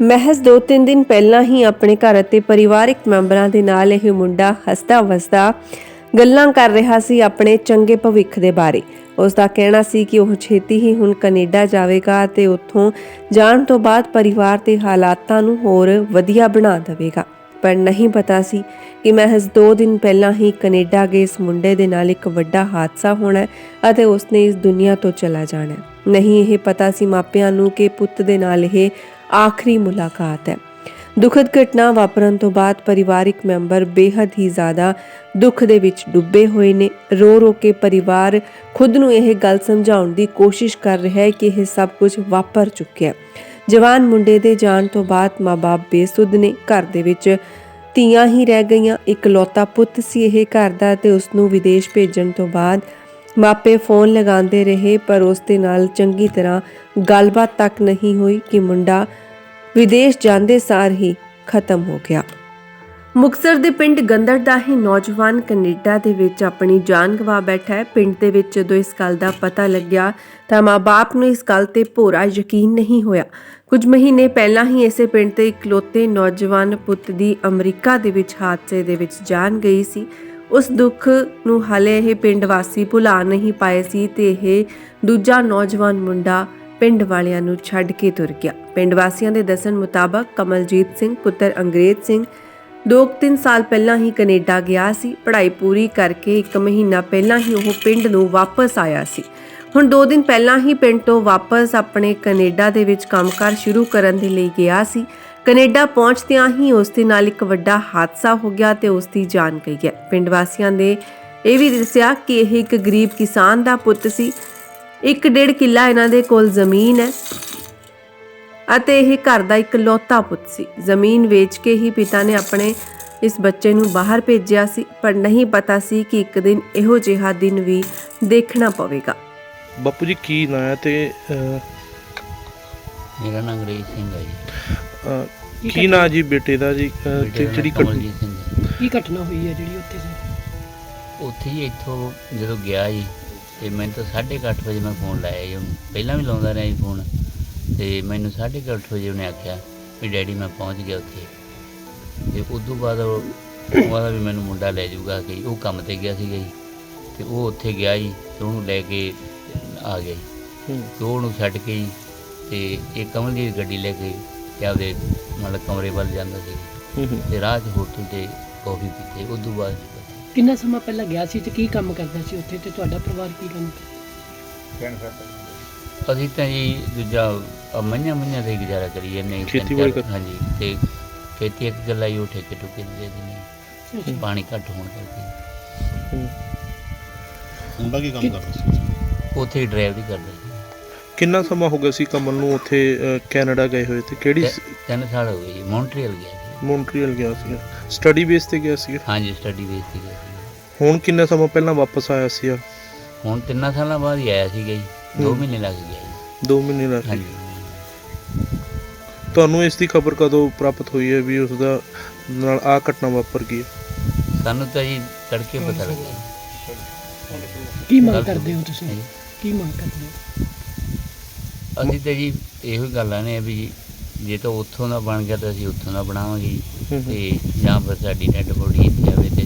ਮਹਿਜ਼ 2-3 ਦਿਨ ਪਹਿਲਾਂ ਹੀ ਆਪਣੇ ਘਰ ਅਤੇ ਪਰਿਵਾਰਕ ਮੈਂਬਰਾਂ ਦੇ ਨਾਲ ਇਹ ਮੁੰਡਾ ਹੱਸਦਾ ਵਸਦਾ ਗੱਲਾਂ ਕਰ ਰਿਹਾ ਸੀ ਆਪਣੇ ਚੰਗੇ ਭਵਿੱਖ ਦੇ ਬਾਰੇ। ਉਸ ਦਾ ਕਹਿਣਾ ਸੀ ਕਿ ਉਹ ਛੇਤੀ ਹੀ ਹੁਣ ਕੈਨੇਡਾ ਜਾਵੇਗਾ ਤੇ ਉੱਥੋਂ ਜਾਣ ਤੋਂ ਬਾਅਦ ਪਰਿਵਾਰ ਦੇ ਹਾਲਾਤਾਂ ਨੂੰ ਹੋਰ ਵਧੀਆ ਬਣਾ ਦੇਵੇਗਾ। ਪਰ ਨਹੀਂ ਪਤਾ ਸੀ ਕਿ ਮਹਿਜ਼ 2 ਦਿਨ ਪਹਿਲਾਂ ਹੀ ਕੈਨੇਡਾ ਗਏ ਇਸ ਮੁੰਡੇ ਦੇ ਨਾਲ ਇੱਕ ਵੱਡਾ ਹਾਦਸਾ ਹੋਣਾ ਅਤੇ ਉਸਨੇ ਇਸ ਦੁਨੀਆ ਤੋਂ ਚਲਾ ਜਾਣਾ। ਨਹੀਂ ਇਹ ਪਤਾ ਸੀ ਮਾਪਿਆਂ ਨੂੰ ਕਿ ਪੁੱਤ ਦੇ ਨਾਲ ਇਹ ਆਖਰੀ ਮੁਲਾਕਾਤ ਹੈ। ਦੁਖਦ ਘਟਨਾ ਵਾਪਰਨ ਤੋਂ ਬਾਅਦ ਪਰਿਵਾਰਿਕ ਮੈਂਬਰ ਬੇहद ਹੀ ਜ਼ਿਆਦਾ ਦੁੱਖ ਦੇ ਵਿੱਚ ਡੁੱਬੇ ਹੋਏ ਨੇ। ਰੋ ਰੋ ਕੇ ਪਰਿਵਾਰ ਖੁਦ ਨੂੰ ਇਹ ਗੱਲ ਸਮਝਾਉਣ ਦੀ ਕੋਸ਼ਿਸ਼ ਕਰ ਰਿਹਾ ਹੈ ਕਿ ਇਹ ਸਭ ਕੁਝ ਵਾਪਰ ਚੁੱਕਿਆ ਜਵਾਨ ਮੁੰਡੇ ਦੇ ਜਾਣ ਤੋਂ ਬਾਅਦ ਮਾਪੇ ਬੇਸੁੱਧ ਨੇ ਘਰ ਦੇ ਵਿੱਚ ਧੀਆਂ ਹੀ ਰਹਿ ਗਈਆਂ। ਇਕਲੌਤਾ ਪੁੱਤ ਸੀ ਇਹ ਘਰ ਦਾ ਤੇ ਉਸ ਨੂੰ ਵਿਦੇਸ਼ ਭੇਜਣ ਤੋਂ ਬਾਅਦ ਮਾਪੇ ਫੋਨ ਲਗਾਉਂਦੇ ਰਹੇ, ਪਰ ਉਸ ਦੇ ਨਾਲ ਚੰਗੀ ਤਰ੍ਹਾਂ ਗੱਲਬਾਤ ਤੱਕ ਨਹੀਂ ਹੋਈ ਕਿ ਮੁੰਡਾ ਵਿਦੇਸ਼ ਜਾਂਦੇ ਸਾਰ ਹੀ ਖਤਮ ਹੋ ਗਿਆ। ਮੁਕਸਰ ਦੇ ਪਿੰਡ ਗੰਦੜ ਦਾ ਹੀ ਨੌਜਵਾਨ ਕੈਨੇਡਾ ਦੇ ਵਿੱਚ ਆਪਣੀ ਜਾਨ ਗਵਾ ਬੈਠਾ ਹੈ। ਪਿੰਡ ਦੇ ਵਿੱਚ ਜਦੋਂ ਇਸ ਗੱਲ ਦਾ ਪਤਾ ਲੱਗਿਆ ਤਾਂ ਮਾਪੇ ਨੂੰ ਇਸ ਗੱਲ ਤੇ ਭੋਰਾ ਯਕੀਨ ਨਹੀਂ ਹੋਇਆ। ਕੁਝ ਮਹੀਨੇ ਪਹਿਲਾਂ ਹੀ ਇਸੇ ਪਿੰਡ ਦੇ ਇਕਲੌਤੇ ਨੌਜਵਾਨ ਪੁੱਤ ਦੀ ਅਮਰੀਕਾ ਦੇ ਵਿੱਚ ਹਾਦਸੇ ਦੇ ਵਿੱਚ ਜਾਨ ਗਈ ਸੀ। ਉਸ ਦੁੱਖ ਨੂੰ ਹਾਲੇ ਇਹ ਪਿੰਡ ਵਾਸੀ ਭੁਲਾ ਨਹੀਂ ਪਾਏ ਸੀ ਤੇ ਇਹ ਦੂਜਾ ਨੌਜਵਾਨ ਮੁੰਡਾ ਪਿੰਡ ਵਾਲਿਆਂ ਨੂੰ ਛੱਡ ਕੇ ਤੁਰ ਗਿਆ। ਪਿੰਡ ਵਾਸੀਆਂ ਦੇ ਦੱਸਣ ਮੁਤਾਬਕ ਕਮਲਜੀਤ ਸਿੰਘ, ਪੁੱਤਰ ਅੰਗਰੇਜ਼ ਸਿੰਘ ਦੋ ਕੁ ਤਿੰਨ ਸਾਲ ਪਹਿਲਾਂ ਹੀ ਕੈਨੇਡਾ ਗਿਆ ਸੀ। ਪੜ੍ਹਾਈ ਪੂਰੀ ਕਰਕੇ ਇੱਕ ਮਹੀਨਾ ਪਹਿਲਾਂ ਹੀ ਉਹ ਪਿੰਡ ਨੂੰ ਵਾਪਸ ਆਇਆ ਸੀ। ਹੁਣ 2 ਦਿਨ ਪਹਿਲਾਂ ਹੀ ਪਿੰਡ ਤੋਂ ਵਾਪਸ ਆਪਣੇ ਕੈਨੇਡਾ ਦੇ ਵਿੱਚ ਕੰਮਕਾਰ ਸ਼ੁਰੂ ਕਰਨ ਦੇ ਲਈ ਗਿਆ ਸੀ। ਕੈਨੇਡਾ ਪਹੁੰਚਦਿਆਂ ਹੀ ਉਸ ਦੇ ਨਾਲ ਇੱਕ ਵੱਡਾ ਹਾਦਸਾ ਹੋ ਗਿਆ ਤੇ ਉਸ ਦੀ ਜਾਨ ਗਈ ਹੈ। ਪਿੰਡ ਵਾਸੀਆਂ ਦੇ ਇਹ ਵੀ ਦੱਸਿਆ ਕਿ ਇਹ ਇੱਕ ਗਰੀਬ ਕਿਸਾਨ ਦਾ ਪੁੱਤ ਸੀ। ਇੱਕ ਡੇਢ ਕਿੱਲਾ ਇਹਨਾਂ ਦੇ ਕੋਲ ਜ਼ਮੀਨ ਹੈ। ਅਤੇ ਇਹ ਘਰ ਦਾ ਇੱਕ ਲੌਤਾ ਪੁੱਤ ਸੀ। ਜ਼ਮੀਨ ਵੇਚ ਕੇ ਹੀ ਪਿਤਾ ਨੇ ਆਪਣੇ ਇਸ ਬੱਚੇ ਨੂੰ ਬਾਹਰ ਭੇਜਿਆ ਸੀ। ਪਰ ਨਹੀਂ ਪਤਾ ਸੀ ਕਿ ਇੱਕ ਦਿਨ ਇਹੋ ਜਿਹਾ ਦਿਨ ਵੀ ਦੇਖਣਾ ਪਵੇਗਾ। ਬਾਪੂ ਜੀ ਕੀ ਨਾਂ ਹੈ ਤੇ ਅਹ, ਮੇਰਾ ਨਾਮ ਅੰਗਰੇਜ਼ ਸਿੰਘ ਹੈ ਜੀ। ਅਹ, ਕੀ ਨਾਂ ਜੀ ਬੇਟੇ ਦਾ ਜੀ? ਅਹ, ਤੇ ਬੇਟੇ ਦਾ ਜਿਹੜੀ ਨਾਮ ਘਟਨਾ ਕਮਲਜੀਤ ਸਿੰਘ ਹੈ। ਕੀ ਘਟਨਾ ਹੋਈ ਹੈ ਜਿਹੜੀ ਉੱਥੇ ਸੀ? ਉੱਥੇ ਹੀ ਇੱਥੋਂ ਜਦੋਂ ਗਿਆ ਜੀ ਤੇ ਮੈਨੂੰ ਤਾਂ 8:30 ਵਜੇ ਮੈਂ ਫੋਨ ਲਾਇਆ ਜੀ। ਉਹਨੂੰ ਪਹਿਲਾਂ ਵੀ ਲਾਉਂਦਾ ਰਿਹਾ ਜੀ ਫੋਨ ਤੇ ਮੈਨੂੰ 8:30 ਵਜੇ ਉਹਨੇ ਆਖਿਆ ਵੀ ਡੈਡੀ ਮੈਂ ਪਹੁੰਚ ਗਿਆ ਉੱਥੇ। ਤੇ ਉਸ ਤੋਂ ਬਾਅਦ ਉਹ ਉਹਦਾ ਵੀ ਮੈਨੂੰ ਮੁੰਡਾ ਲੈ ਜਾਊਗਾ ਕਿ ਉਹ ਕੰਮ ਤੇ ਗਿਆ ਸੀਗਾ ਜੀ। ਤੇ ਉਹ ਉੱਥੇ ਗਿਆ ਜੀ ਤੇ ਉਹਨੂੰ ਲੈ ਕੇ ਆ ਗਿਆ ਜੀ। ਹੂੰ, ਤੇ ਉਹ ਉਹਨੂੰ ਛੱਡ ਕੇ ਜੀ ਤੇ ਇਹ ਕਮਲਜੀਤ ਗੱਡੀ ਲੈ ਕੇ ਤੇ ਆਪਦੇ ਮਤਲਬ ਕਮਰੇ ਵੱਲ ਜਾਂਦਾ ਸੀ। ਹੂੰ, ਹੂੰ। ਤੇ ਰਾਹ 'ਚ ਹੋਟਲ ਤੇ ਕਾਫੀ ਪੀਤੇ। ਉਸ ਤੋਂ ਬਾਅਦ ਕਿੰਨਾ ਸਮਾਂ ਪਹਿਲਾਂ ਗਿਆ ਸੀ ਤੇ ਕੀ ਕੰਮ ਕਰਦਾ ਸੀ ਉੱਥੇ ਤੇ ਤੁਹਾਡਾ ਪਰਿਵਾਰ ਕੀ ਕੰਮ ਅਸੀਂ ਤਾਂ ਜੀ ਦੂਜਾ ਆਹ ਮਈਆਂ ਮਈਆਂ ਦੇ ਗੁਜ਼ਾਰਾ ਕਰੀ ਜਾਂਦੇ ਹਾਂ ਜੀ, ਤਿੰਨ ਖੇਤੀਬਾੜੀ ਕਰ- ਹਾਂਜੀ ਤੇ ਖੇਤੀ ਇੱਕ ਗੱਲਾ ਹੀ ਉਹ ਠੇਕੇ ਠੁਕੇ ਦੇ ਦਿੰਦੇ ਅੱਛਾ। ਪਾਣੀ ਘੱਟ ਹੋਣ ਕਰਕੇ। ਹੂੰ। ਮੁੰਡਾ ਕੀ ਕੰਮ ਕਰਦਾ ਸੀ ਉੱਥੇ ਹੀ ਡਰਾਈਵਰੀ ਕਰਦਾ ਸੀ। ਕਿੰਨਾ ਸਮਾਂ ਹੋ ਗਿਆ ਸੀ ਕਮਲ ਨੂੰ ਉੱਥੇ ਅਹ, ਕੈਨੇਡਾ ਗਏ ਹੋਏ ਤੇ ਕਿਹੜੀ ਤੇ ਤਿੰਨ ਸਾਲ ਹੋ ਗਏ ਜੀ ਮੌਂਟਰੀਅਲ ਗਿਆ ਸੀ। ਮੌਂਟਰੀਅਲ ਗਿਆ ਸੀ ਸਟੱਡੀ ਬੇਸ ਤੇ ਗਿਆ ਸੀ ਹਾਂਜੀ ਸਟੱਡੀ ਬੇਸ ਤੇ ਗਿਆ ਸੀ ਹੁਣ ਕਿੰਨਾ ਸਮਾਂ ਪਹਿਲਾਂ ਵਾਪਸ ਆਇਆ ਸੀ ਹੁਣ ਤਿੰਨਾਂ ਸਾਲਾਂ ਬਾਅਦ ਹੀ ਆਇਆ ਸੀਗਾ ਜੀ। ਦੋ ਹੂੰ। ਮਹੀਨੇ ਲੱਗ ਗਏ ਜੀ। 2 ਮਹੀਨੇ ਲੱਗ ਗਏ। ਹਾਂਜੀ। ਤੁਹਾਨੂੰ ਇਸ ਦੀ ਖਬਰ ਕਦੋਂ ਪ੍ਰਾਪਤ ਹੋਈ ਹੈ ਵੀ ਉਸ ਦਾ ਨਾਲ ਆ ਘਟਨਾ ਵਾਪਰ ਗਈ ਹੈ? ਸਾਨੂੰ ਤਾਂ ਜੀ ਤੜਕੇ ਪਤਾ ਲੱਗਿਆ। ਕੀ ਮੰਗ ਕਰਦੇ ਹੋ ਤੁਸੀਂ? ਹਾਂਜੀ। ਕੀ ਮੰਗ ਕਰਦੇ ਹੋ? ਅਸੀਂ ਤਾਂ ਜੀ ਇਹੋ ਹੀ ਗੱਲਾਂ ਨੇ ਵੀ ਜੇ ਤਾਂ ਉੱਥੋਂ ਦਾ ਬਣ ਗਿਆ ਤਾਂ ਅਸੀਂ ਉੱਥੋਂ ਦਾ ਬਣਾਵਾਂਗੇ। ਤੇ ਜਾਂ ਫਿਰ ਸਾਡੀ ਡੈਡ ਬੋਡੀ ਇੱਥੇ